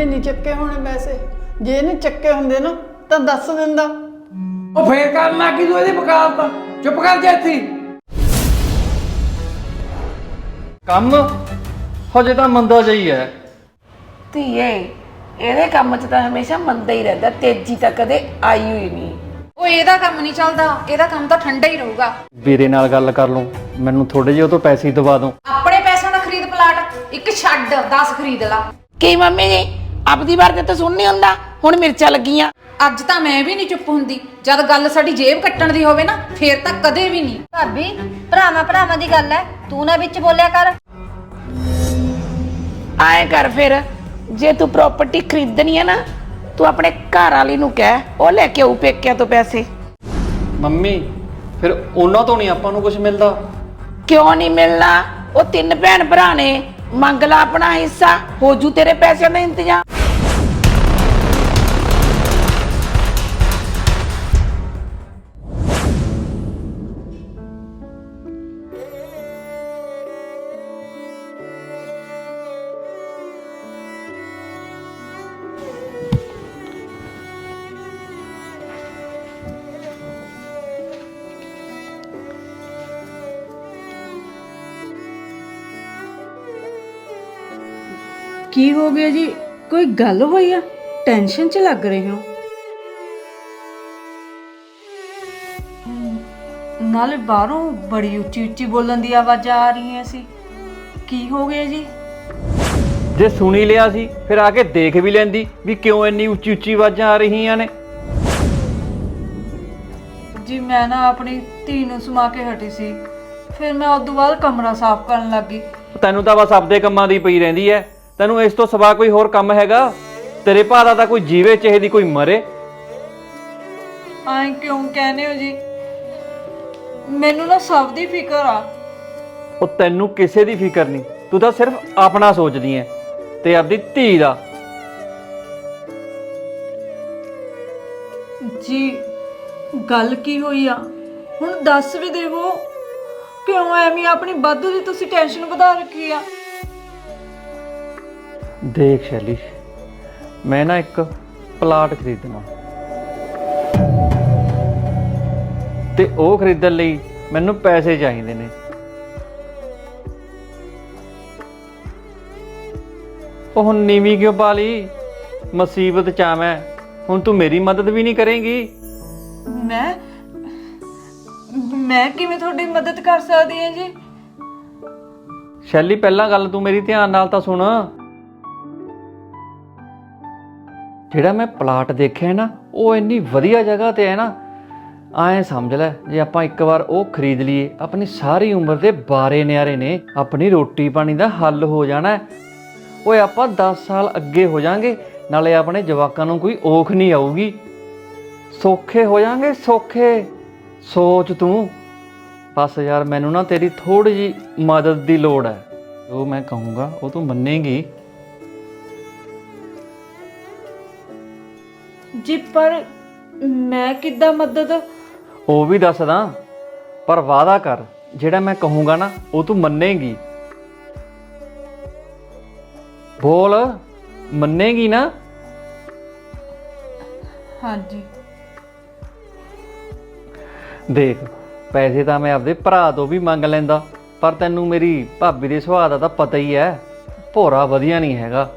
ਇਹਨੇ ਨਹੀਂ ਚੱਕੇ ਹੋਣੇ ਪੈਸੇ। ਜੇ ਇਹਨੇ ਚੱਕੇ ਹੁੰਦੇ ਨਾ ਤਾਂ ਦੱਸ ਦਿੰਦਾ। ਉਹ ਫੇਰ ਕਰਨ ਲੱਗੀ ਤੂੰ ਇਹਦੀ ਵਕਾਲਤ ਚੁੱਪ ਕਰ ਜਾ ਇੱਥੇ ਕੰਮ ਹਜੇ ਤਾਂ ਮੰਦਾ ਜਈ ਹੈ ਧੀਏ ਇਹਦੇ ਕੰਮ 'ਚ ਤਾਂ ਹਮੇਸ਼ਾ ਮੰਦਾ ਹੀ ਰਹਿੰਦਾ ਤੇਜ਼ੀ ਤਾਂ ਕਦੇ ਆਈ ਹੋਈ ਨਹੀਂ। ਉਹ ਇਹਦਾ ਕੰਮ ਨਹੀਂ ਚੱਲਦਾ ਇਹਦਾ ਕੰਮ ਤਾਂ ਠੰਡਾ ਹੀ ਰਹੂਗਾ। ਵੀਰੇ ਨਾਲ ਗੱਲ ਕਰ ਲਓ ਮੈਨੂੰ ਥੋੜੇ ਜਿਹੇ ਉਹ ਤੋਂ ਪੈਸੇ ਦਵਾ ਦਿਓ ਆਪਣੇ ਪੈਸਿਆਂ ਦਾ ਖਰੀਦ ਪਲਾਟ ਇੱਕ ਛੱਡ 10 ਖਰੀਦ ਲਾ। ਕੀ ਮੰਮੀ ਜੀ ਆਪਦੀ ਵਾਰ ਤੇ ਤਾਂ ਸੁਣ ਨਹੀਂ ਹੁੰਦਾ ਹੁਣ ਮਿਰਚਾਂ ਲੱਗੀਆਂ। ਅੱਜ ਤਾਂ ਮੈਂ ਵੀ ਨਹੀਂ ਚੁੱਪ ਹੁੰਦੀ। ਜਦ ਗੱਲ ਸਾਡੀ ਜੇਬ ਕੱਟਣ ਦੀ ਹੋਵੇ ਨਾ ਫੇਰ ਤਾਂ ਕਦੇ ਵੀ ਨਹੀਂ। ਭਾਬੀ ਭਰਾਵਾਂ ਭਰਾਵਾਂ ਦੀ ਗੱਲ ਹੈ ਤੂੰ ਨਾ ਵਿੱਚ ਬੋਲਿਆ ਕਰ। ਆਏ ਕਰ ਫਿਰ। ਜੇ ਤੂੰ ਪ੍ਰਾਪਰਟੀ ਖਰੀਦਣੀ ਹੈ ਨਾ ਤੂੰ ਆਪਣੇ ਘਰ ਵਾਲੀ ਨੂੰ ਕਹਿ। ਉਹ ਲੈ ਕੇ ਆਊ ਪੇਕਿਆਂ ਤੋਂ ਪੈਸੇ। ਮੰਮੀ ਫਿਰ ਉਹਨਾਂ ਤੋਂ ਨਹੀਂ ਆਪਾਂ ਨੂੰ ਕੁਝ ਮਿਲਦਾ? ਕਿਉਂ ਨਹੀਂ ਮਿਲਣਾ? ਉਹ ਤਿੰਨ ਭੈਣ ਭਰਾ ਨੇ। ਮੰਗ ਲਾ ਆਪਣਾ ਹਿੱਸਾ। ਹੋ ਜੂ ਤੇਰੇ ਪੈਸਿਆਂ ਦਾ ਇੰਤਜ਼ਾਮ। ਕੀ ਹੋ ਗਿਆ ਜੀ? ਕੋਈ ਗੱਲ ਹੋਈ ਆ? ਟੈਨਸ਼ਨ 'ਚ ਲੱਗ ਰਹੇ ਹੋ? ਨਾਲੇ ਬਾਹਰੋਂ ਬੜੀ ਉੱਚੀ ਉੱਚੀ ਬੋਲਣ ਦੀ ਆਵਾਜ਼ਾਂ ਆ ਰਹੀਆਂ ਸੀ। ਕੀ ਹੋ ਗਿਆ ਜੀ? ਜੇ ਸੁਣੀ ਲਿਆ ਸੀ ਫਿਰ ਆ ਕੇ ਦੇਖ ਵੀ ਲੈਂਦੀ ਵੀ ਕਿਉਂ ਇੰਨੀ ਉੱਚੀ ਉੱਚੀ ਆਵਾਜ਼ਾਂ ਆ ਰਹੀਆਂ ਨੇ। ਜੀ ਮੈਂ ਨਾ ਆਪਣੀ ਧੀ ਨੂੰ ਸਮਾ ਕੇ ਹਟੀ ਸੀ। ਫਿਰ ਮੈਂ ਉਦੋਂ ਬਾਅਦ ਕਮਰਾ ਸਾਫ਼ ਕਰਨ ਲੱਗੀ ਤੈਨੂੰ ਤਾਂ ਬਸ ਆਪਦੇ ਕੰਮਾਂ ਦੀ ਪਈ ਰਹਿੰਦੀ ਐ। ਤੈਨੂੰ ਇਸ ਤੋਂ ਸਿਵਾ ਕੋਈ ਹੋਰ ਕੰਮ ਹੈਗਾ? ਤੇਰੇ ਭਾ ਦਾ ਤਾਂ ਕੋਈ ਜੀਵੇ ਚਾਹੇ ਦੀ ਕੋਈ ਮਰੇ। ਐਂ ਕਿਉਂ ਕਹਿੰਦੇ ਹੋ ਜੀ? ਮੈਨੂੰ ਨਾ ਸਭ ਦੀ ਫਿਕਰ ਆ। ਉਹ ਤੈਨੂੰ ਕਿਸੇ ਦੀ ਫਿਕਰ ਨਹੀਂ। ਤੂੰ ਤਾਂ ਸਿਰਫ ਆਪਣਾ ਸੋਚਦੀ ਐ ਤੇ ਆਪਦੀ ਧੀ ਦਾ। ਜੀ ਗੱਲ ਕੀ ਹੋਈ ਆ? ਹੁਣ ਦੱਸ ਵੀ ਦੇਵੋ। ਕਿਉਂ ਐਵੇਂ ਆਪਣੀ ਵਾਧੂ ਦੀ ਤੁਸੀਂ ਟੈਨਸ਼ਨ ਵਧਾ ਰੱਖੀ ਆ? ਦੇਖ ਸ਼ੈਲੀ। ਮੈਂ ਨਾ ਇੱਕ ਪਲਾਟ ਖਰੀਦਣਾ। ਤੇ ਉਹ ਖਰੀਦਣ ਲਈ ਮੈਨੂੰ ਪੈਸੇ ਚਾਹੀਦੇ ਨੇ। ਉਹ ਹੁਣ ਨੀਵੀਂ ਕਿਉਂ ਪਾ ਲਈ ਮੁਸੀਬਤ ਚ ਆ ਮੈਂ। ਹੁਣ ਤੂੰ ਮੇਰੀ ਮਦਦ ਵੀ ਨਹੀਂ ਕਰੇਂਗੀ। ਮੈਂ ਮੈਂ ਕਿਵੇਂ ਤੁਹਾਡੀ ਮਦਦ ਕਰ ਸਕਦੀ ਹਾਂ ਜੀ? ਸ਼ੈਲੀ ਪਹਿਲਾਂ ਗੱਲ ਤੂੰ ਮੇਰੀ ਧਿਆਨ ਨਾਲ ਤਾਂ ਸੁਣ। ਜਿਹੜਾ ਮੈਂ ਪਲਾਟ ਦੇਖਿਆ ਨਾ, ਉਹ ਇੰਨੀ ਵਧੀਆ ਜਗ੍ਹਾ ਤੇ ਹੈ ਨਾ। ਐਂ ਸਮਝ ਲੈ, ਜੇ ਆਪਾਂ ਇੱਕ ਵਾਰ ਉਹ ਖਰੀਦ ਲਈਏ, ਆਪਣੀ ਸਾਰੀ ਉਮਰ ਦੇ ਬਾਰੇ ਨਿਆਰੇ ਨੇ, ਆਪਣੀ ਰੋਟੀ ਪਾਣੀ ਦਾ ਹੱਲ ਹੋ ਜਾਣਾ ਹੈ। ਓਏ, ਆਪਾਂ 10 ਸਾਲ ਅੱਗੇ ਹੋ ਜਾਾਂਗੇ, ਨਾਲੇ ਆਪਣੇ ਜਵਾਕਾਂ ਨੂੰ ਕੋਈ ਔਖ ਨਹੀਂ ਆਊਗੀ। ਸੌਖੇ ਹੋ ਜਾਾਂਗੇ, ਸੌਖੇ। ਸੋਚ ਤੂੰ। ਬਸ ਯਾਰ, ਮੈਨੂੰ ਨਾ ਤੇਰੀ ਥੋੜੀ ਜੀ ਮਦਦ ਦੀ ਲੋੜ ਹੈ। ਜੋ ਮੈਂ ਕਹੂੰਗਾ, ਉਹ ਤੂੰ ਮੰਨੇਗੀ। ਜੀ ਪਰ ਮੈਂ ਕਿੱਦਾਂ ਮਦਦ? ਉਹ ਵੀ ਦੱਸਦਾ ਪਰ ਵਾਅਦਾ ਕਰ ਜਿਹੜਾ ਮੈਂ ਕਹੂੰਗਾ ਨਾ ਉਹ ਤੂੰ ਮੰਨੇਗੀ। ਬੋਲ ਮੰਨੇਗੀ ਨਾ? ਹਾਂਜੀ। ਦੇਖ ਪੈਸੇ ਤਾਂ ਮੈਂ ਆਪਦੇ ਭਰਾ ਤੋਂ ਵੀ ਮੰਗ ਲੈਂਦਾ ਪਰ ਤੈਨੂੰ ਮੇਰੀ ਭਾਬੀ ਦੇ ਸੁਭਾਅ ਦਾ ਤਾਂ ਪਤਾ ਹੀ ਹੈ ਭੋਰਾ ਵਧੀਆ ਨਹੀਂ ਹੈਗਾ।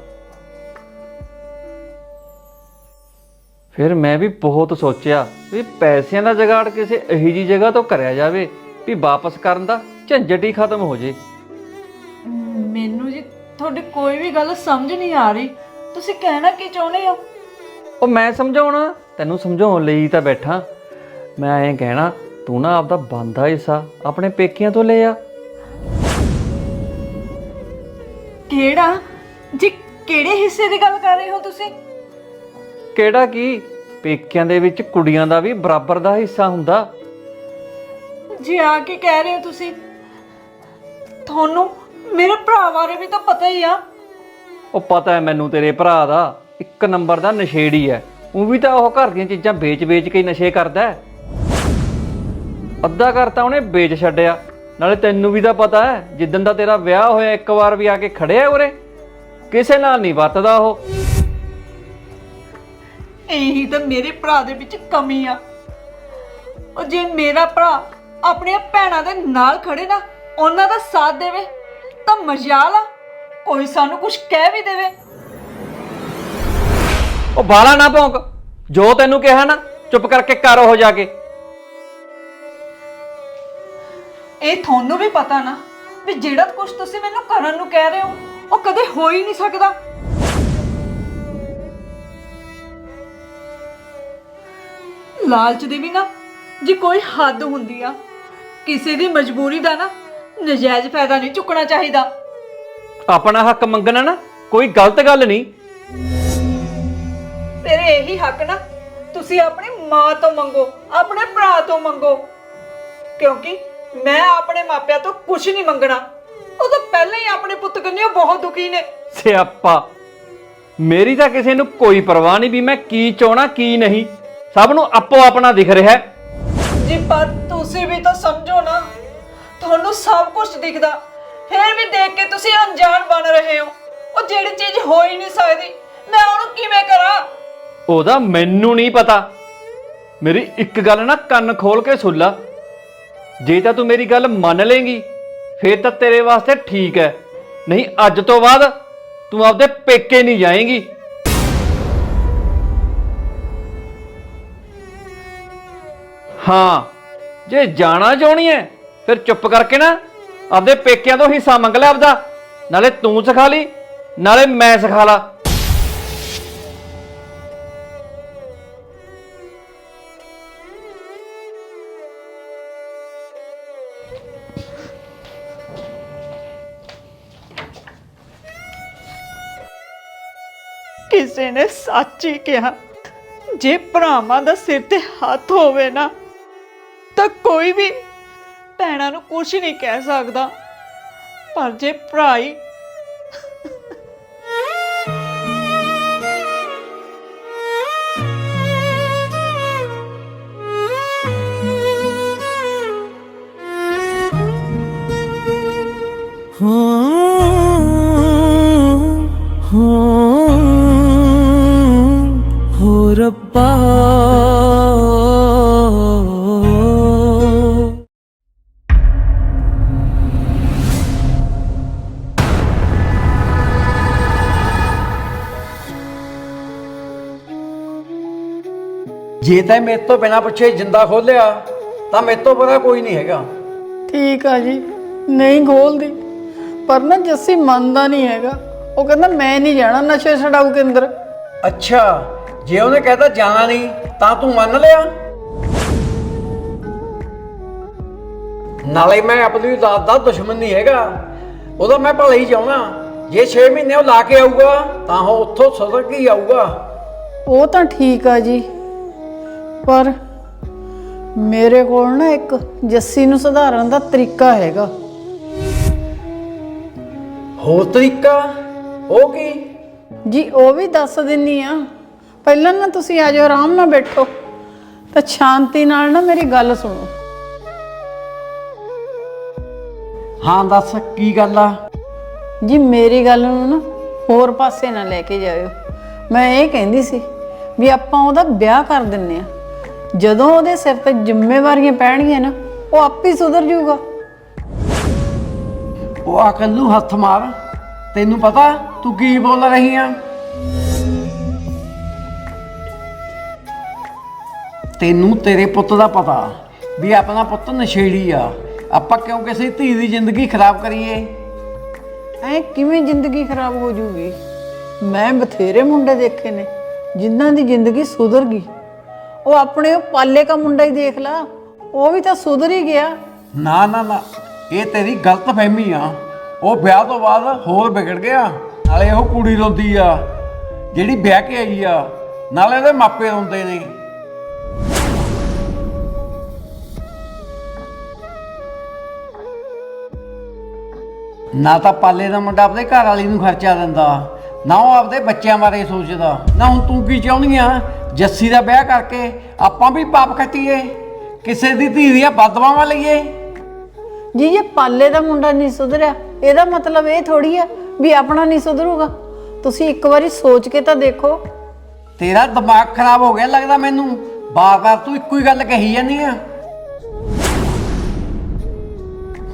ਫਿਰ ਮੈਂ ਵੀ ਬਹੁਤ ਸੋਚਿਆ ਵੀ ਪੈਸਿਆਂ ਦਾ ਜਗਾੜ ਕਿਸੇ ਇਹੀ ਜੀ ਜਗ੍ਹਾ ਤੋਂ ਕਰਿਆ ਜਾਵੇ ਵੀ ਵਾਪਸ ਕਰਨ ਦਾ ਝੰਜਟ ਹੀ ਖਤਮ ਹੋ ਜੇ। ਮੈਨੂੰ ਜੀ ਤੁਹਾਡੀ ਕੋਈ ਵੀ ਗੱਲ ਸਮਝ ਨਹੀਂ ਆ ਰਹੀ। ਤੁਸੀਂ ਕਹਿਣਾ ਕੀ ਚਾਹੁੰਦੇ ਹੋ? ਉਹ ਮੈਂ ਸਮਝਾਉਣਾ ਤੈਨੂੰ ਸਮਝਾਉਣ ਲਈ ਤਾਂ ਬੈਠਾ। ਮੈਂ ਐਂ ਕਹਿਣਾ ਤੂੰ ਨਾ ਆਪਦਾ ਬੰਦਾ ਹਿੱਸਾ ਆਪਣੇ ਪੇਕਿਆਂ ਤੋਂ ਲੈ ਆ। ਕਿਹੜਾ? ਜੀ ਕਿਹੜੇ ਹਿੱਸੇ ਦੀ ਗੱਲ ਕਰ ਰਹੇ ਹੋ ਤੁਸੀਂ? ਕਿਹੜਾ ਕੀ? ਪੇਕਿਆਂ ਦੇ ਵਿੱਚ ਕੁੜੀਆਂ ਦਾ ਵੀ ਬਰਾਬਰ ਦਾ ਹਿੱਸਾ ਹੁੰਦਾ। ਜੀ ਆ ਕੀ ਕਹਿ ਰਹੇ ਹੋ ਤੁਸੀਂ? ਤੁਹਾਨੂੰ ਮੇਰੇ ਭਰਾ ਬਾਰੇ ਵੀ ਤਾਂ ਪਤਾ ਹੀ ਆ। ਉਹ ਪਤਾ ਹੈ ਮੈਨੂੰ ਤੇਰੇ ਭਰਾ ਦਾ ਇੱਕ ਨੰਬਰ ਦਾ ਨਸ਼ੇੜੀ ਹੈ। ਉਹ ਵੀ ਤਾਂ ਉਹ ਘਰ ਦੀਆਂ ਚੀਜ਼ਾਂ ਵੇਚ-ਵੇਚ ਕੇ ਹੀ ਨਸ਼ੇ ਕਰਦਾ ਹੈ। ਅੱਧਾ ਘਰ ਤਾਂ ਉਹਨੇ ਵੇਚ ਛੱਡਿਆ ਨਾਲੇ ਤੈਨੂੰ ਵੀ ਤਾਂ ਪਤਾ ਹੈ ਜਿੱਦਣ ਦਾ ਤੇਰਾ ਵਿਆਹ ਹੋਇਆ ਇੱਕ ਵਾਰ ਵੀ ਆ ਕੇ ਖੜਿਆ ਉਰੇ। ਕਿਸੇ ਨਾਲ ਨਹੀਂ ਵਰਤਦਾ ਉਹ। ਇਹੀ ਤਾਂ ਮੇਰੇ ਭਰਾ ਦੇ ਵਿੱਚ ਕਮੀ ਆ। ਉਹ ਜੇ ਮੇਰਾ ਭਰਾ ਆਪਣੀਆਂ ਭੈਣਾਂ ਦੇ ਨਾਲ ਖੜੇ ਨਾ ਉਹਨਾਂ ਦਾ ਸਾਥ ਦੇਵੇ ਤਾਂ ਮਜਾਲ ਆ। ਕੋਈ ਸਾਨੂੰ ਕੁਝ ਕਹਿ ਵੀ ਦੇਵੇ। ਉਹ ਬਾਲਾ ਨਾ ਭੌਂਕ ਜੋ ਤੈਨੂੰ ਕਿਹਾ ਨਾ ਚੁੱਪ ਕਰਕੇ ਕਰ ਉਹ ਜਾ ਕੇ। ਇਹ ਤੁਹਾਨੂੰ ਵੀ ਪਤਾ ਨਾ ਵੀ ਜਿਹੜਾ ਕੁਝ ਤੁਸੀਂ ਮੈਨੂੰ ਕਰਨ ਨੂੰ ਕਹਿ ਰਹੇ ਹੋ ਉਹ ਕਦੇ ਹੋ ਹੀ ਨਹੀਂ ਸਕਦਾ। ਲਾਲਚ ਦੀ ਵੀ ਨਾ ਜੇ ਕੋਈ ਹੱਦ ਹੁੰਦੀ ਆ ਕਿਸੇ ਦੀ ਮਜਬੂਰੀ ਦਾ ਨਾ ਨਜਾਇਜ਼ ਫਾਇਦਾ ਨਹੀਂ ਚੁੱਕਣਾ ਚਾਹੀਦਾ। ਆਪਣਾ ਹੱਕ ਮੰਗਣਾ ਨਾ ਕੋਈ ਗਲਤ ਗੱਲ ਨਹੀਂ। ਫਿਰ ਇਹੀ ਹੱਕ ਨਾ ਤੁਸੀਂ ਆਪਣੀ ਮਾਂ ਤੋਂ ਮੰਗੋ ਆਪਣੇ ਭਰਾ ਤੋਂ ਮੰਗੋ। ਕਿਉਂਕਿ ਮੈਂ ਆਪਣੇ ਮਾਪਿਆਂ ਤੋਂ ਕੁਝ ਨਹੀਂ ਮੰਗਣਾ। ਉਹ ਤਾਂ ਪਹਿਲਾਂ ਹੀ ਆਪਣੇ ਪੁੱਤ ਕੰਨਿਓ ਬਹੁਤ ਦੁਖੀ ਨੇ। ਸਿਆਪਾ। ਮੇਰੀ ਤਾਂ ਕਿਸੇ ਨੂੰ ਕੋਈ ਪਰਵਾਹ ਨਹੀਂ ਵੀ ਮੈਂ ਕੀ ਚਾਹਣਾ ਕੀ ਨਹੀਂ। ਸਭ ਨੂੰ ਆਪੋ ਆਪਣਾ ਦਿਖ ਰਿਹਾ ਹੈ। ਜੀ ਪਰ ਤੁਸੀਂ ਵੀ ਤਾਂ ਸਮਝੋ ਨਾ ਤੁਹਾਨੂੰ ਸਭ ਕੁਝ ਦਿਖਦਾ। ਫਿਰ ਵੀ ਦੇਖ ਕੇ ਤੁਸੀਂ ਅਣਜਾਣ ਬਣ ਰਹੇ ਹੋ। ਉਹ ਜਿਹੜੀ ਚੀਜ਼ ਹੋ ਹੀ ਨਹੀਂ ਸਕਦੀ ਮੈਂ ਉਹਨੂੰ ਕਿਵੇਂ ਕਰਾਂ? ਉਹਦਾ ਮੈਨੂੰ ਨਹੀਂ ਪਤਾ। ਮੇਰੀ ਇੱਕ ਗੱਲ ਨਾ ਕੰਨ ਖੋਲ ਕੇ ਸੁਣ ਲਾ। ਜੇ ਤਾਂ ਤੂੰ ਮੇਰੀ ਗੱਲ ਮੰਨ ਲੇਂਗੀ ਫੇਰ ਤਾਂ ਤੇਰੇ ਵਾਸਤੇ ਠੀਕ ਹੈ। ਨਹੀਂ ਅੱਜ ਤੋਂ ਬਾਅਦ ਤੂੰ ਆਪਦੇ ਪੇਕੇ ਨਹੀਂ ਜਾਏਂਗੀ। ਹਾਂ, ਜੇ ਜਾਣਾ ਚਾਹਣੀ ਹੈ ਫਿਰ ਚੁੱਪ ਕਰਕੇ ਨਾ ਆਪਦੇ ਪੇਕਿਆਂ ਤੋਂ ਹਿੱਸਾ ਮੰਗ ਲੈ ਆਪਦਾ। ਨਾਲੇ ਤੂੰ ਸਿਖਾ ਲਈ, ਨਾਲੇ ਮੈਂ ਸਿਖਾ ਲਾ। ਕਿਸੇ ਨੇ ਸੱਚ ਹੀ ਕਿਹਾ, ਜੇ ਭਰਾਵਾਂ ਦਾ ਸਿਰ ਤੇ ਹੱਥ ਹੋਵੇ ਨਾ ਤਾਂ ਕੋਈ ਵੀ ਭੈਣਾਂ ਨੂੰ ਕੁਝ ਨਹੀਂ ਕਹਿ ਸਕਦਾ। ਪਰ ਜੇ ਭਰਾ ਹੀ, ਹੋ ਰੱਬਾ ਜੇ ਤੈਂ ਮੇਰੇ ਤੋਂ ਬਿਨਾ ਪੁੱਛੇ ਜਿੰਦਾ ਖੋਲਿਆ ਤਾਂ ਮੇਰੇ ਤੋਂ ਬੜਾ ਕੋਈ ਨਹੀਂ ਹੈਗਾ। ਠੀਕ ਆ ਜੀ ਨਹੀਂ ਖੋਲਦੀ। ਪਰ ਨਾ ਜੱਸੀ ਮੰਨਦਾ ਨਹੀਂ ਹੈਗਾ। ਉਹ ਕਹਿੰਦਾ ਮੈਂ ਨਹੀਂ ਜਾਣਾ ਨਸ਼ੇ ਛਡਾਊ ਕੇਂਦਰ। ਅੱਛਾ ਜੇ ਉਹਨੇ ਕਹਿਤਾ ਜਾਣਾ ਨਹੀਂ ਤਾਂ ਤੂੰ ਮੰਨ ਲਿਆ? ਨਾਲੇ ਮੈਂ ਆਪਣੀ ਔਲਾਦ ਦਾ ਦੁਸ਼ਮਣ ਨਹੀਂ ਹੈਗਾ। ਉਹਦਾ ਮੈਂ ਭਲਾ ਹੀ ਚਾਹੁੰਦਾ। ਜੇ 6 ਮਹੀਨੇ ਉਹ ਲਾ ਕੇ ਆਊਗਾ ਤਾਂ ਉਹ ਉੱਥੋਂ ਸੁਧਰ ਕੇ ਹੀ ਆਊਗਾ। ਉਹ ਤਾਂ ਠੀਕ ਆ ਜੀ। ਪਰ ਮੇਰੇ ਕੋਲ ਨਾ ਇੱਕ ਜੱਸੀ ਨੂੰ ਸੁਧਾਰਨ ਦਾ ਤਰੀਕਾ ਹੈਗਾ। ਹੋਰ ਤਰੀਕਾ? ਉਹ ਕੀ? ਜੀ ਉਹ ਵੀ ਦੱਸ ਦਿੰਨੀ ਆ। ਪਹਿਲਾਂ ਨਾ ਤੁਸੀਂ ਆ ਜਾਓ ਆਰਾਮ ਨਾਲ ਬੈਠੋ। ਤਾਂ ਸ਼ਾਂਤੀ ਨਾਲ ਨਾ ਮੇਰੀ ਗੱਲ ਸੁਣੋ। ਹਾਂ ਦੱਸ ਕੀ ਗੱਲ ਆ? ਜੀ ਮੇਰੀ ਗੱਲ ਨੂੰ ਨਾ ਹੋਰ ਪਾਸੇ ਨਾ ਲੈ ਕੇ ਜਾਇਓ। ਮੈਂ ਇਹ ਕਹਿੰਦੀ ਸੀ ਵੀ ਆਪਾਂ ਉਹਦਾ ਵਿਆਹ ਕਰ ਦਿੰਨੇ ਆ। ਜਦੋਂ ਉਹਦੇ ਸਿਰ ਤੇ ਜ਼ਿੰਮੇਵਾਰੀਆਂ ਪੈਣਗੀਆਂ ਨਾ ਉਹ ਆਪ ਹੀ ਸੁਧਰ ਜਾਊਗਾ। ਉਹ ਅਕਲ ਨੂੰ ਹੱਥ ਮਾਰ। ਤੈਨੂੰ ਪਤਾ ਤੂੰ ਕੀ ਬੋਲ ਰਹੀ ਆ? ਤੈਨੂੰ ਤੇਰੇ ਪੁੱਤ ਦਾ ਪਤਾ ਵੀ ਆਪਣਾ ਪੁੱਤ ਨਸ਼ੇੜੀ ਆ। ਆਪਾਂ ਕਿਉਂ ਕਿਸੇ ਧੀ ਦੀ ਜ਼ਿੰਦਗੀ ਖਰਾਬ ਕਰੀਏ? ਐ ਕਿਵੇਂ ਜ਼ਿੰਦਗੀ ਖਰਾਬ ਹੋ ਜੂਗੀ ਮੈਂ ਬਥੇਰੇ ਮੁੰਡੇ ਦੇਖੇ ਨੇ ਜਿਨ੍ਹਾਂ ਦੀ ਜ਼ਿੰਦਗੀ ਸੁਧਰ ਗਈ। ਉਹ ਆਪਣੇ ਉਹ ਪਾਲੇ ਕਾ ਮੁੰਡਾ ਹੀ ਦੇਖ ਲਾ। ਉਹ ਵੀ ਤਾਂ ਸੁਧਰ ਹੀ ਗਿਆ। ਨਾ ਨਾ ਨਾ, ਇਹ ਤੇਰੀ ਗਲਤ ਫਹਿਮੀ ਆ। ਉਹ ਵਿਆਹ ਤੋਂ ਬਾਅਦ ਹੋਰ ਵਿਗੜ ਗਿਆ। ਨਾਲੇ ਉਹ ਕੁੜੀ ਰੋਂਦੀ ਆ, ਜਿਹੜੀ ਵਿਆਹ ਕੇ ਆਈ ਆ। ਨਾਲੇ ਉਹਦੇ ਮਾਪੇ ਰੋਂਦੇ ਨੇ। ਨਾ ਤਾਂ ਪਾਲੇ ਦਾ ਮੁੰਡਾ ਆਪਣੇ ਘਰ ਵਾਲੀ ਨੂੰ ਖਰਚਾ ਦਿੰਦਾ, ਨਾ ਉਹ ਆਪਦੇ ਬੱਚਿਆਂ ਬਾਰੇ ਸੋਚਦਾ। ਨਾ ਹੁਣ ਤੂੰ ਕੀ ਚਾਹੁੰਦੀ ਆ? ਜੱਸੀ ਦਾ ਵਿਆਹ ਕਰਕੇ ਆਪਾਂ ਵੀ ਪਾਪ ਖੱਟੀਏ ਕਿਸੇ ਦੀ ਧੀ ਦੀਆਂ ਬਦਵਾਵਾਂ ਲਈਏ। ਜੀ ਜੇ ਪਾਲੇ ਦਾ ਮੁੰਡਾ ਨਹੀਂ ਸੁਧਰਿਆ। ਇਹਦਾ ਮਤਲਬ ਇਹ ਥੋੜੀ ਆ ਵੀ ਆਪਣਾ ਨਹੀਂ ਸੁਧਰੂਗਾ। ਤੁਸੀਂ ਇੱਕ ਵਾਰੀ ਸੋਚ ਕੇ ਤਾਂ ਦੇਖੋ। ਤੇਰਾ ਦਿਮਾਗ ਖਰਾਬ ਹੋ ਗਿਆ ਲੱਗਦਾ ਮੈਨੂੰ। ਬਾਰ-ਬਾਰ ਤੂੰ ਇੱਕੋ ਹੀ ਗੱਲ ਕਹੀ ਜਾਂਦੀ ਆ।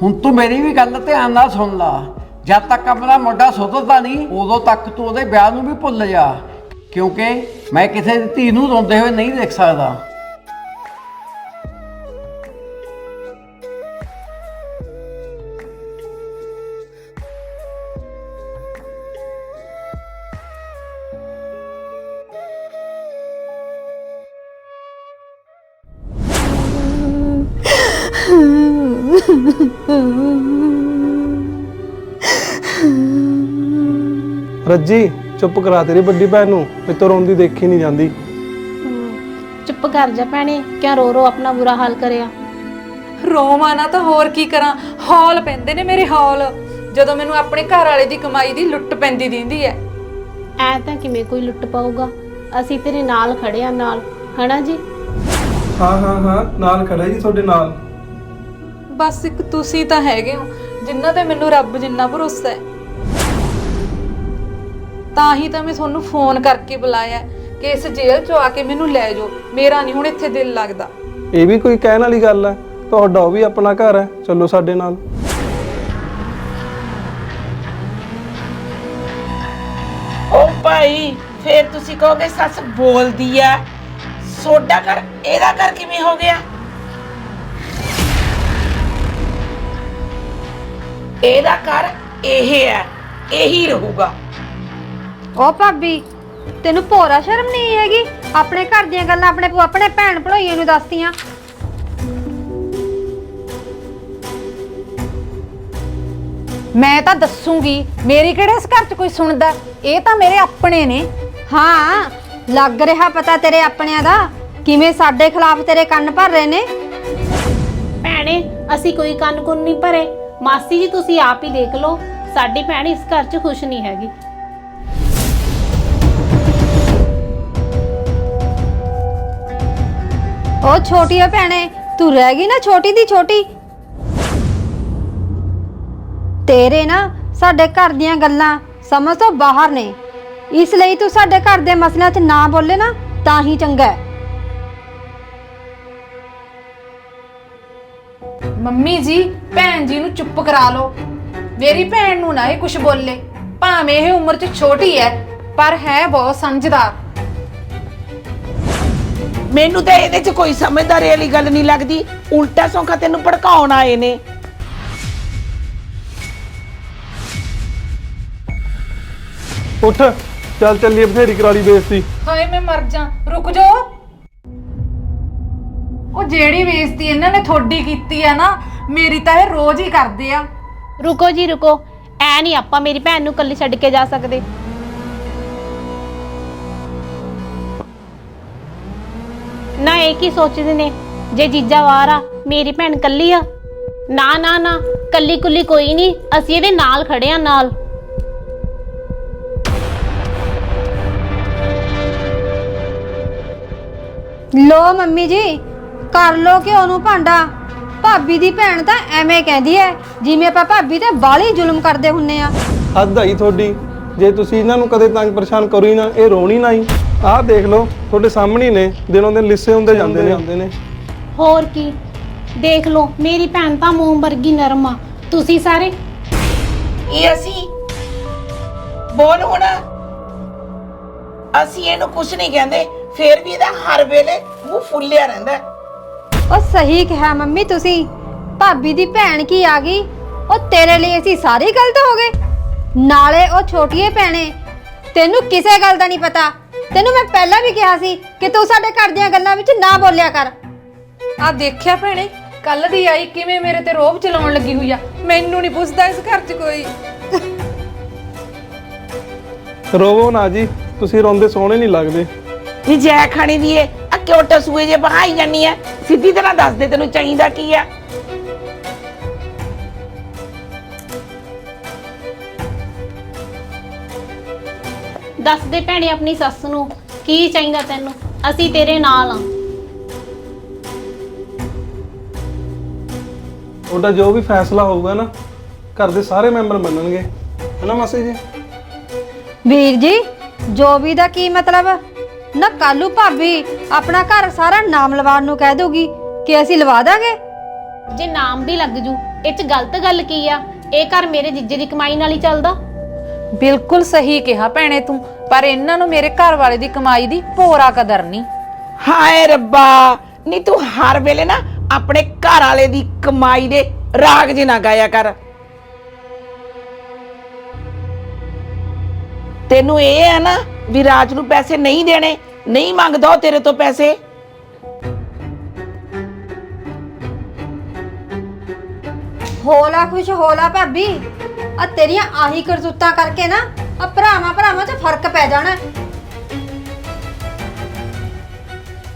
ਹੁਣ ਤੂੰ ਮੇਰੀ ਵੀ ਗੱਲ ਧਿਆਨ ਨਾਲ ਸੁਣ ਲਾ। ਜਦ ਤੱਕ ਆਪਣਾ ਮੁੰਡਾ ਸੁਧਰਦਾ ਨਹੀਂ ਉਦੋਂ ਤੱਕ ਤੂੰ ਉਹਦੇ ਵਿਆਹ ਨੂੰ ਵੀ ਭੁੱਲ ਜਾ। ਕਿਉਂਕਿ ਮੈਂ ਕਿਸੇ ਦੀ ਧੀ ਨੂੰ ਰੋਂਦੇ ਹੋਏ ਨਹੀਂ ਦੇਖ ਸਕਦਾ ਰੱਜੀ ਚੁੱਪ ਕਰਾ ਤੇਰੀ ਵੱਡੀ ਭੈਣ ਨੂੰ ਮੇਤੋਂ ਰੋਂਦੀ ਦੇਖੀ ਨਹੀਂ ਜਾਂਦੀ। ਚੁੱਪ ਕਰ ਜਾ ਭੈਣੇ ਕਿਉਂ ਰੋ ਰੋ ਆਪਣਾ ਬੁਰਾ ਹਾਲ ਕਰਿਆ। ਰੋਵਾਂ ਨਾ ਤਾਂ ਹੋਰ ਕੀ ਕਰਾਂ ਹੌਲ ਪੈਂਦੇ ਨੇ ਮੇਰੇ ਹੌਲ। ਜਦੋਂ ਮੈਨੂੰ ਆਪਣੇ ਘਰ ਵਾਲੇ ਦੀ ਕਮਾਈ ਦੀ ਲੁੱਟ ਪੈਂਦੀ ਦਿੰਦੀ ਐ। ਐ ਤਾਂ ਕਿਵੇਂ ਕੋਈ ਲੁੱਟ ਪਾਊਗਾ? ਅਸੀਂ ਤੇਰੇ ਨਾਲ ਖੜੇ ਆ ਨਾਲ ਹਨਾ ਜੀ? ਹਾਂ ਹਾਂ ਹਾਂ ਨਾਲ ਖੜਾ ਜੀ ਤੁਹਾਡੇ ਨਾਲ। ਬਸ ਇੱਕ ਤੁਸੀਂ ਤਾਂ ਹੈਗੇ ਹੋ ਜਿਨ੍ਹਾਂ ਤੇ ਮੈਨੂੰ ਰੱਬ ਜਿੰਨਾ ਭਰੋਸਾ ਹੈ ਤਾਂ ਹੀ ਤਾਂ ਮੈਂ ਤੁਹਾਨੂੰ ਫੋਨ ਕਰਕੇ ਬੁਲਾਇਆ ਕਿ ਇਸ ਜੇਲ੍ਹ ਚੋਂ ਆ ਕੇ ਮੈਨੂੰ ਲੈ ਜਾਓ। ਮੇਰਾ ਨਹੀਂ ਹੁਣ ਇੱਥੇ ਦਿਲ ਲੱਗਦਾ। ਇਹ ਵੀ ਕੋਈ ਕਹਿਣ ਵਾਲੀ ਗੱਲ ਹੈ? ਤੁਹਾਡਾ ਉਹ ਵੀ ਆਪਣਾ ਘਰ ਹੈ। ਚੱਲੋ ਸਾਡੇ ਨਾਲ। ਓ ਭਾਈ ਫੇਰ ਤੁਸੀਂ ਕਹੋਗੇ ਸੱਸ ਬੋਲਦੀ ਆ ਸੋਡਾ ਕਰ ਇਹਦਾ ਕਰ ਕਿਵੇਂ ਹੋ ਗਿਆ? ਇਹਦਾ ਕਰ ਇਹ ਹੈ ਇਹੀ ਰਹੂਗਾ। ਓ ਭਾਬੀ, ਤੈਨੂੰ ਭੋਰਾ ਸ਼ਰਮ ਨਹੀਂ ਹੈਗੀ? ਆਪਣੇ ਘਰ ਦੀਆਂ ਗੱਲਾਂ ਆਪਣੇ ਆਪਣੇ ਭੈਣ ਭਣੋਈਆਂ ਨੂੰ ਦੱਸਦੀਆਂ ਮੈਂ ਤਾਂ ਦੱਸੂਗੀ, ਮੇਰੀ ਕਿਹੜੇ ਇਸ ਘਰ 'ਚ ਕੋਈ ਸੁਣਦਾ? ਇਹ ਤਾਂ ਮੇਰੇ ਆਪਣੇ ਨੇ। ਹਾਂ, ਲੱਗ ਰਿਹਾ ਪਤਾ ਤੇਰੇ ਆਪਣਿਆਂ ਦਾ, ਕਿਵੇਂ ਸਾਡੇ ਖਿਲਾਫ ਤੇਰੇ ਕੰਨ ਭਰ ਰਹੇ ਨੇ। ਭੈਣੇ, ਅਸੀਂ ਕੋਈ ਕੰਨ ਕੁੰਨ ਨਹੀਂ ਭਰੇ। ਮਾਸੀ ਜੀ, ਤੁਸੀਂ ਆਪ ਹੀ ਦੇਖ ਲਓ। ਸਾਡੀ ਭੈਣ ਇਸ ਘਰ 'ਚ ਖੁਸ਼ ਨਹੀਂ ਹੈਗੀ। ਛੋਟੀ ਛੋਟੀਏ ਭੈਣੇ। ਤੂੰ ਰਹਿ ਗਈ ਨਾ ਛੋਟੀ ਦੀ ਛੋਟੀ। ਤੇਰੇ ਨਾ ਸਾਡੇ ਘਰ ਦੀਆਂ ਗੱਲਾਂ ਸਮਝ ਤੋਂ ਬਾਹਰ ਨੇ। ਇਸ ਲਈ ਤੂੰ ਸਾਡੇ ਘਰ ਦੇ ਮਸਲਿਆਂ 'ਚ ਨਾ ਬੋਲੇ ਨਾ, ਤਾਂ ਹੀ ਚੰਗਾ ਹੈ। ਮੰਮੀ ਜੀ, ਭੈਣ ਜੀ ਨੂੰ ਚੁੱਪ ਕਰਾ ਲਓ। ਮੇਰੀ ਭੈਣ ਨੂੰ ਨਾ ਇਹ ਕੁਝ ਬੋਲੇ। ਭਾਵੇਂ ਇਹ ਉਮਰ 'ਚ ਛੋਟੀ ਹੈ, ਪਰ ਹੈ ਬਹੁਤ ਸਮਝਦਾਰ। ਮੈਨੂੰ ਤਾਂ ਇਹਦੇ 'ਚ ਕੋਈ ਸਮਝਦਾਰੀ ਵਾਲੀ ਗੱਲ ਨਹੀਂ ਲੱਗਦੀ। ਉਲਟਾ ਸੌਂਖਾ ਤੈਨੂੰ ਭੜਕਾਉਣ ਆਏ ਨੇ। ਉੱਠ ਚੱਲ ਚੱਲੀਏ ਬਥੇਰੀ ਕਰਾਲੀ ਬੇਇੱਜ਼ਤੀ। ਹਾਏ ਮੈਂ ਮਰ ਜਾ। ਰੁਕ ਜਾਓ ਉਹ ਜਿਹੜੀ ਬੇਇੱਜ਼ਤੀ ਇਹਨਾਂ ਨੇ ਥੋੜੀ ਕੀਤੀ ਆ ਨਾ ਮੇਰੀ ਤਾਂ ਇਹ ਰੋਜ਼ ਹੀ ਕਰਦੇ ਆ। ਰੁਕੋ ਜੀ ਰੁਕੋ। ਐ ਨਹੀਂ ਆਪਾਂ ਮੇਰੀ ਭੈਣ ਨੂੰ ਇਕੱਲੀ ਛੱਡ ਕੇ ਜਾ ਸਕਦੇ। ਇਹ ਕੀ ਸੋਚਦੇ ਨੇ? ਜੇ ਜੀਜਾ ਵਾਰ ਆ ਮੇਰੀ ਭੈਣ ਕੱਲੀ ਆ। ਨਾ ਨਾ ਨਾ ਕੱਲੀ ਕੁੱਲੀ ਕੋਈ ਨਹੀਂ ਅਸੀਂ ਇਹਦੇ ਨਾਲ ਖੜੇ ਆ ਨਾਲ। ਲੋ ਮੰਮੀ ਜੀ ਕਰ ਲੋ ਕਿ ਉਹਨੂੰ ਭਾਂਡਾ। ਭਾਬੀ ਦੀ ਭੈਣ ਤਾਂ ਐਵੇਂ ਕਹਿੰਦੀ ਐ ਜਿਵੇਂ ਆਪਾਂ ਭਾਬੀ ਤੇ ਬਾਲੀ ਜ਼ੁਲਮ ਕਰਦੇ ਹੁੰਨੇ ਆ। ਹੱਦ ਆਈ ਤੁਹਾਡੀ। ਜੇ ਤੁਸੀਂ ਇਹਨਾਂ ਨੂੰ ਕਦੇ ਤੰਗ ਪਰੇਸ਼ਾਨ ਕਰੋ ਹੀ ਨਾ ਇਹ ਰੋਣੀ ਨਾ ਹੀ ਆਹ ਦੇਖ ਲਓ ਤੁਹਾਡੇ ਸਾਹਮਣੇ ਹੀ ਨੇ ਦਿਨੋਂ ਦਿਨ ਲਿੱਸੇ ਹੁੰਦੇ ਜਾਂਦੇ ਨੇ। ਆਉਂਦੇ ਨੇ। ਹੋਰ ਕੀ? ਦੇਖ ਲਓ ਮੇਰੀ ਭੈਣ ਤਾਂ ਮੋਮ ਵਰਗੀ ਨਰਮ ਆ। ਤੁਸੀਂ ਸਾਰੇ? ਇਹ ਅਸੀਂ? ਬੋਲ ਹੁਣ। ਅਸੀਂ ਇਹਨੂੰ ਕੁਝ ਨਹੀਂ ਕਹਿੰਦੇ ਫੇਰ ਵੀ ਇਹਦਾ ਹਰ ਵੇਲੇ ਮੂੰਹ ਫੁੱਲਿਆ ਰਹਿੰਦਾ ਹੈ। ਉਹ ਸਹੀ ਕਿਹਾ ਮੰਮੀ ਤੁਸੀਂ। ਭਾਬੀ ਦੀ ਭੈਣ ਕੀ ਆ ਗਈ? ਉਹ ਤੇਰੇ ਲਈ ਅਸੀਂ ਸਾਰੇ ਗਲਤ ਹੋ ਗਏ। ਨਾਲੇ ਉਹ ਛੋਟੀਏ ਭੈਣੇ ਤੈਨੂੰ ਕਿਸੇ ਗੱਲ ਦਾ ਨਹੀਂ ਪਤਾ। ਤੈਨੂੰ ਮੈਂ ਪਹਿਲਾਂ ਵੀ ਕਿਹਾ ਸੀ ਕਿ ਤੂੰ ਸਾਡੇ ਘਰ ਦੀਆਂ ਗੱਲਾਂ ਵਿੱਚ ਨਾ ਬੋਲਿਆ ਕਰ। ਆ ਦੇਖਿਆ ਭੈਣੇ ਕੱਲ ਦੀ ਆਈ ਕਿਵੇਂ ਮੇਰੇ ਤੇ ਰੋਬ ਚਲਾਉਣ ਲੱਗੀ ਹੋਈ ਆ? ਮੈਨੂੰ ਨਹੀਂ ਪੁੱਛਦਾ ਇਸ ਘਰ 'ਚ ਕੋਈ। ਰੋਵੋ ਨਾ ਜੀ ਤੁਸੀਂ ਰੋਂਦੇ ਸੋਹਣੇ ਨਹੀਂ ਲੱਗਦੇ। ਵੀ ਜੈ ਖਾਣੀ ਦੀ ਏ ਆ ਕਿਉਂ ਟਸੂਏ ਜੇ ਬਹਾਈ ਜਾਨੀ ਐ ਸਿੱਧੀ ਤਰ੍ਹਾਂ ਦੱਸ ਦੇ ਤੈਨੂੰ ਚਾਹੀਦਾ ਕੀ ਆ? ਦੱਸ ਦੇ ਭੈਣੇ ਆਪਣੀ ਸੱਸ ਨੂੰ ਕੀ ਚਾਹੀਦਾ ਤੈਨੂੰ? ਅਸੀਂ ਤੇਰੇ ਨਾਲ ਆ। ਤੁਹਾਡਾ ਜੋ ਵੀ ਫੈਸਲਾ ਹੋਊਗਾ ਨਾ ਘਰ ਦੇ ਸਾਰੇ ਮੈਂਬਰ ਮੰਨਣਗੇ। ਹਨਾ ਮਾਸੀ ਜੀ? ਵੀਰ ਜੀ ਜੋ ਵੀ ਦਾ ਕੀ ਮਤਲਬ? ਨਾ ਕਾਲੂ ਭਾਬੀ ਆਪਣਾ ਘਰ ਸਾਰਾ ਨਾਮ ਲਵਾਉਣ ਨੂੰ ਕਹਿ ਦੋਗੀ ਕਿ ਅਸੀਂ ਲਵਾ ਦਾਂਗੇ। ਜੇ ਨਾਮ ਵੀ ਲੱਗ ਜੂ ਇਹ ਚ ਗਲਤ ਗੱਲ ਕੀ ਆ? ਇਹ ਘਰ ਮੇਰੇ ਜੀਜੇ ਦੀ ਕਮਾਈ ਨਾਲ ਹੀ ਚੱਲਦਾ। ਬਿਲਕੁਲ ਸਹੀ ਕਿਹਾ ਭੈਣੇ ਤੂੰ ਪਰ ਇਹਨਾਂ ਨੂੰ ਮੇਰੇ ਘਰ ਵਾਲੇ ਦੀ ਕਮਾਈ ਦੀ ਪੂਰਾ ਕਦਰ ਨਹੀਂ। ਹਾਏ ਰੱਬਾ ਨਹੀਂ ਤੂੰ ਹਰ ਵੇਲੇ ਨਾ ਆਪਣੇ ਘਰ ਵਾਲੇ ਦੀ ਕਮਾਈ ਦੇ ਰਾਗ ਜੇ ਨਾ ਗਾਇਆ ਕਰ। ਤੈਨੂੰ ਇਹ ਹੈ ਨਾ ਵੀ ਰਾਜ ਨੂੰ ਪੈਸੇ ਨਹੀਂ ਦੇਣੇ ਨਹੀਂ ਮੰਗਦਾ ਉਹ ਤੇਰੇ ਤੋਂ ਪੈਸੇ। ਹੋਲਾ ਖੁਸ਼ ਹੋਲਾ ਭਾਬੀ। ਆ ਤੇਰੀਆਂ ਆਹੀ ਕਰਤੂਤਾਂ ਕਰਕੇ ਨਾ ਆ ਭਰਾਵਾਂ ਭਰਾਵਾਂ 'ਚ ਫ਼ਰਕ ਪੈ ਜਾਣਾ।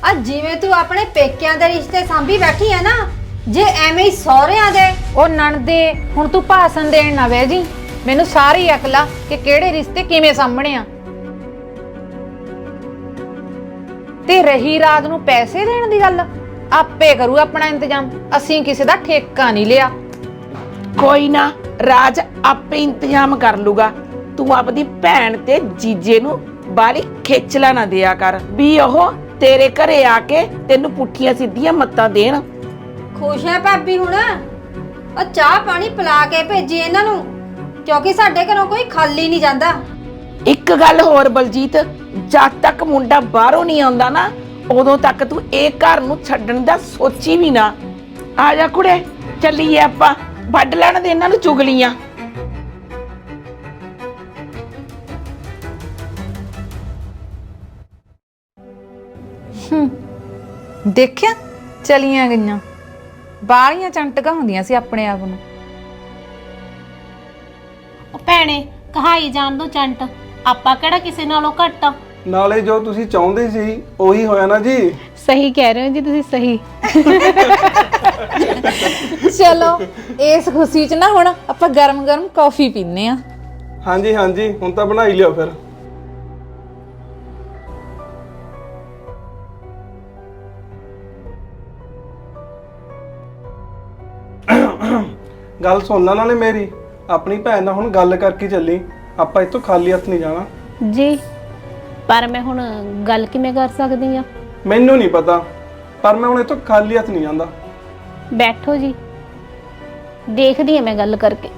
ਆ ਜਿਵੇਂ ਤੂੰ ਆਪਣੇ ਪੇਕਿਆਂ ਦੇ ਰਿਸ਼ਤੇ ਸਾਂਭੀ ਬੈਠੀ ਆ ਨਾ ਜੇ ਐਵੇਂ ਹੀ ਸਹੁਰਿਆਂ ਦੇ ਉਹ ਨਣਦੇ ਹੁਣ ਤੂੰ ਭਾਸ਼ਣ ਦੇਣ ਨਾ ਬਹਿ ਜੀ। ਮੈਨੂੰ ਸਾਰੀ ਅਕਲਾ ਕਿ ਕਿਹੜੇ ਰਿਸ਼ਤੇ ਕਿਵੇਂ ਸਾਂਭਣੇ ਆ। ਤੇ ਰਹੀ ਰਾਤ ਨੂੰ ਪੈਸੇ ਦੇਣ ਦੀ ਗੱਲ ਆਪੇ ਕਰੂ ਆਪਣਾ ਇੰਤਜ਼ਾਮ। ਅਸੀਂ ਕਿਸੇ ਦਾ ਠੇਕਾ ਨਹੀਂ ਲਿਆ। ਕੋਈ ਨਾ ਰਾਜ ਆਪੇ ਇੰਤਜ਼ਾਮ ਕਰ ਲੂਗਾ। ਤੂੰ ਆਪਦੀ ਭੈਣ ਤੇ ਜੀਜੇ ਨੂੰ ਬਾਲੀ ਖੇਚਲਾ ਨਾ ਦਿਆ ਕਰ। ਵੀ ਉਹ ਤੇਰੇ ਘਰੇ ਆ ਕੇ ਤੈਨੂੰ ਪੁੱਠੀਆਂ ਸਿੱਧੀਆਂ ਮੱਤਾਂ ਦੇਣ। ਖੁਸ਼ ਹੈ ਭਾਬੀ ਹੁਣ? ਆ ਚਾਹ ਪਾਣੀ ਪਿਲਾ ਕੇ ਭੇਜੀ ਇਹਨਾਂ ਨੂੰ ਕਿਉਂਕਿ ਸਾਡੇ ਘਰੋਂ ਕੋਈ ਖਾਲੀ ਨਹੀਂ ਜਾਂਦਾ। ਇੱਕ ਗੱਲ ਹੋਰ ਬਲਜੀਤ ਜਦ ਤੱਕ ਮੁੰਡਾ ਬਾਹਰੋਂ ਨਹੀਂ ਆਉਂਦਾ ਨਾ ਉਦੋਂ ਤੱਕ ਤੂੰ ਇਹ ਘਰ ਨੂੰ ਛੱਡਣ ਦਾ ਸੋਚੀ ਵੀ ਨਾ। ਆ ਜਾ ਕੁੜੇ ਚੱਲੀਏ ਆਪਾਂ। ਵੱਢ ਲੈਣ ਦੇ ਇਹਨਾਂ ਨੂੰ ਚੁਗਲੀਆਂ। ਦੇਖਿਆ? ਚਲੀਆਂ ਗਈਆਂ। ਬਾਲੀਆਂ ਚੰਟਕਾਂ ਹੁੰਦੀਆਂ ਸੀ ਆਪਣੇ ਆਪ ਨੂੰ। ਉਹ ਭੈਣੇ ਕਹਾਈ ਜਾਣ ਦੋ ਚੰਟ। ਆਪਾਂ ਕਿਹੜਾ ਕਿਸੇ ਨਾਲੋਂ ਘੱਟ ਆ? ਨਾਲੇ ਜੋ ਤੁਸੀਂ ਚਾਹੁੰਦੇ ਸੀ ਉਹੀ ਹੋਇਆ ਨਾ ਜੀ। ਸਹੀ ਕਹਿ ਰਹੇ ਹੋ ਜੀ ਤੁਸੀਂ ਸਹੀ। ਚਲੋ ਇਸ ਖੁਸ਼ੀ 'ਚ ਨਾ ਹੁਣ ਆਪਾਂ ਗਰਮ-ਗਰਮ ਕੌਫੀ ਪੀਨੇ ਆ ਹਾਂਜੀ ਹਾਂਜੀ ਹੁਣ ਤਾਂ ਬਣਾਈ ਲਿਓ ਫਿਰ। ਗੱਲ ਸੁਣਨਾ ਨਾਲੇ ਮੇਰੀ ਆਪਣੀ ਭੈਣ ਨਾਲ ਹੁਣ ਗੱਲ ਕਰਕੇ ਚੱਲੀ। ਆਪਾਂ ਇੱਥੋਂ ਖਾਲੀ ਹੱਥ ਨਹੀਂ ਜਾਣਾ। ਜੀ ਪਰ ਮੈਂ ਹੁਣ ਗੱਲ ਕਿਵੇਂ ਕਰ ਸਕਦੀ ਆ ਮੈਨੂੰ ਨਹੀਂ ਪਤਾ ਪਰ ਮੈਂ ਹੁਣ ਇੱਥੋਂ ਖਾਲੀ ਹੱਥ ਨਹੀਂ ਜਾਂਦਾ। ਬੈਠੋ ਜੀ। ਦੇਖਦੀ ਆ ਮੈਂ ਗੱਲ ਕਰਕੇ।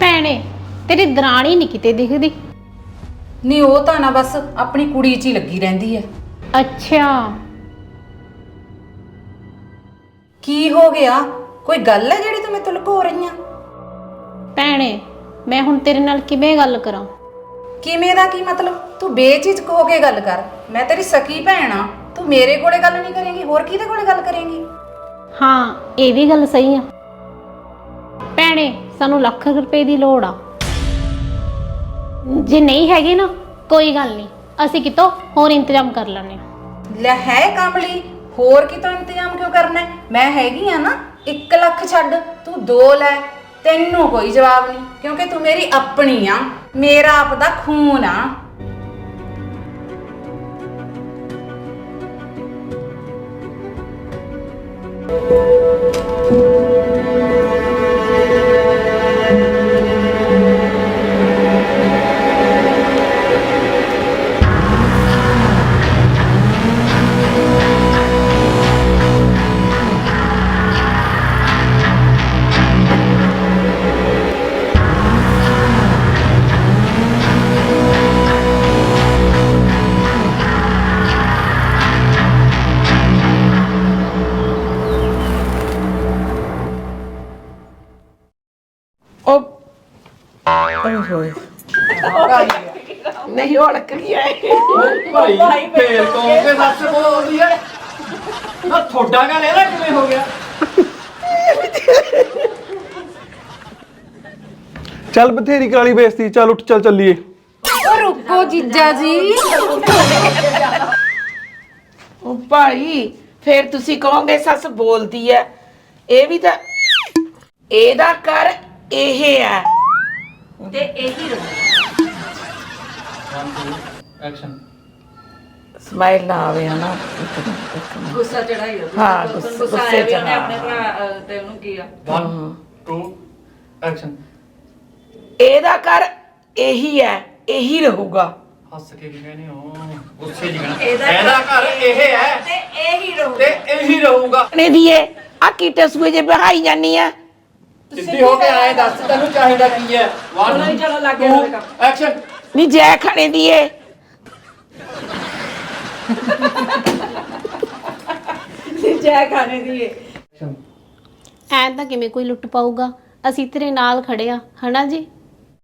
ਭੈਣੇ ਤੇਰੀ ਦਰਾਣੀ ਨਹੀਂ ਕਿਤੇ ਦਿਖਦੀ। ਨਹੀਂ ਉਹ ਤਾਂ ਨਾ ਬਸ ਆਪਣੀ ਕੁੜੀ 'ਚ ਹੀ ਲੱਗੀ ਰਹਿੰਦੀ ਹੈ ਅੱਛਾ। ਕੀ ਹੋ ਗਿਆ? ਕੋਈ ਗੱਲ ਹੈ ਜਿਹੜੀ ਤੂੰ ਮੇਰੇ ਤੋਂ ਲੁਕੋ ਰਹੀ ਆ? ਭੈਣੇ ਮੈਂ ਹੁਣ ਤੇਰੇ ਨਾਲ ਕਿਵੇਂ ਗੱਲ ਕਰਾਂ? ਕਿਵੇਂ ਦਾ ਕੀ ਮਤਲਬ? ਤੂੰ ਬੇਝਿਜਕ ਹੋ ਕੇ ਗੱਲ ਕਰ। ਮੈਂ ਤੇਰੀ ਸਕੀ ਭੈਣ ਆ। ਤੂੰ ਮੇਰੇ ਕੋਲੇ ਗੱਲ ਨਹੀਂ ਕਰੇਂਗੀ ਹੋਰ ਕਿਹਦੇ ਕੋਲੇ ਗੱਲ ਕਰੇਂਗੀ? ਹਾਂ ਇਹ ਵੀ ਗੱਲ ਸਹੀ ਆ। ਭੈਣੇ ਸਾਨੂੰ ਲੱਖ ਰੁਪਏ ਦੀ ਲੋੜ ਆ। ਜੇ ਨਹੀਂ ਹੈਗੇ ਨਾ ਕੋਈ ਗੱਲ ਨਹੀਂ। ਅਸੀਂ ਕਿਤੋਂ ਹੋਰ ਇੰਤਜ਼ਾਮ ਕਰ ਲੈਣੇ ਲੈ ਹੈ ਕਮਲੀ ਹੋਰ ਕਿਤੋਂ ਇੰਤਜ਼ਾਮ ਕਿਉਂ ਕਰਨਾ ਹੈ? ਮੈਂ ਹੈਗੀ ਆ ਨਾ 1 ਲੱਖ ਛੱਡ। ਤੂੰ 2 ਲੈ ਤੈਨੂੰ ਕੋਈ ਜਵਾਬ ਨਹੀਂ ਕਿਉਂਕਿ ਤੂੰ ਮੇਰੀ ਆਪਣੀ ਆ ਮੇਰਾ ਆਪ ਦਾ ਖੂਨ ਆ। ਉਹ ਓਏ ਹੋਏ। ਨਹੀਂ ਅੜਕ ਗਿਆ ਇਹ। ਭਾਈ ਫੇਰ ਕਹੋਗੇ ਸੱਚ ਬੋਲਦੀ ਹੈ। ਨਾ ਤੁਹਾਡਾ ਗੱਲ ਇਹਦਾ ਕਿਵੇਂ ਹੋ ਗਿਆ? ਚੱਲ ਬਥੇਰੀ ਕਾਲੀ ਬੇਇੱਜ਼ਤੀ ਚੱਲ ਉੱਠ ਚੱਲ ਚੱਲੀਏ। ਉਹ ਰੁਕੋ ਜੀਜਾ ਜੀ। ਉਹ ਭਾਈ ਫੇਰ ਤੁਸੀਂ ਕਹੋਗੇ ਸੱਸ ਬੋਲਦੀ ਐ ਇਹ ਵੀ ਤਾਂ ਇਹਦਾ ਕਰ ਇਹ ਹੈ ਐਕਸ਼ਨ ਸਮਾਈਲ ਨਾ ਆਵੇ ਹਨਾ। ਗੁੱਸਾ ਚੜਾਈ ਹਾਂ ਗੁੱਸੇ ਗੁੱਸੇ ਚ ਉਹਨੇ ਹਾਂ। ਆਪਣੇ ਭਰਾ ਅਹ, ਤੇ ਉਹਨੂੰ ਕੀ ਆ 1 2 ਐਕਸ਼ਨ ਇਹਦਾ ਕਰ ਇਹੀ ਹੈ ਇਹੀ ਰਹੂਗਾ। ਹੱਸ ਕੇ ਵੀ ਕਹਿੰਦੇ ਹੋ ਗੁੱਸੇ ਜੀ ਕਹਿਣਾ। ਇਹਦਾ ਘਰ ਇਹ ਹੈ ਤੇ ਇਹੀ ਰਹੂ ਤੇ ਇਹੀ ਰਹੂਗਾ। ਨੇ ਦੀਏ ਆ ਕੀਟੇ ਸੂਏ ਜੇ ਬਹਾਈ ਜਾਨੀ ਆ। ਸਿੱਧੀ ਹੋ ਕੇ ਆਏ ਦੱਸ ਤੈਨੂੰ ਚਾਹੀਦਾ ਕੀ ਹੈ? 1 ਨਹੀਂ ਚਲੋ ਲੱਗ ਗਿਆ ਉਹਦੇ ਕੰਮ। ਐਕਸ਼ਨ ਨੀ ਜੈ ਖਣੇ ਦੀਏ ਜੈ ਖਾਣੇ ਦੀ ਏ। ਐਂ ਤਾਂ ਕਿਵੇਂ ਕੋਈ ਲੁੱਟ ਪਾਊਗਾ? ਅਸੀਂ ਤੇਰੇ ਨਾਲ ਖੜੇ ਆ ਹਨਾ ਜੀ?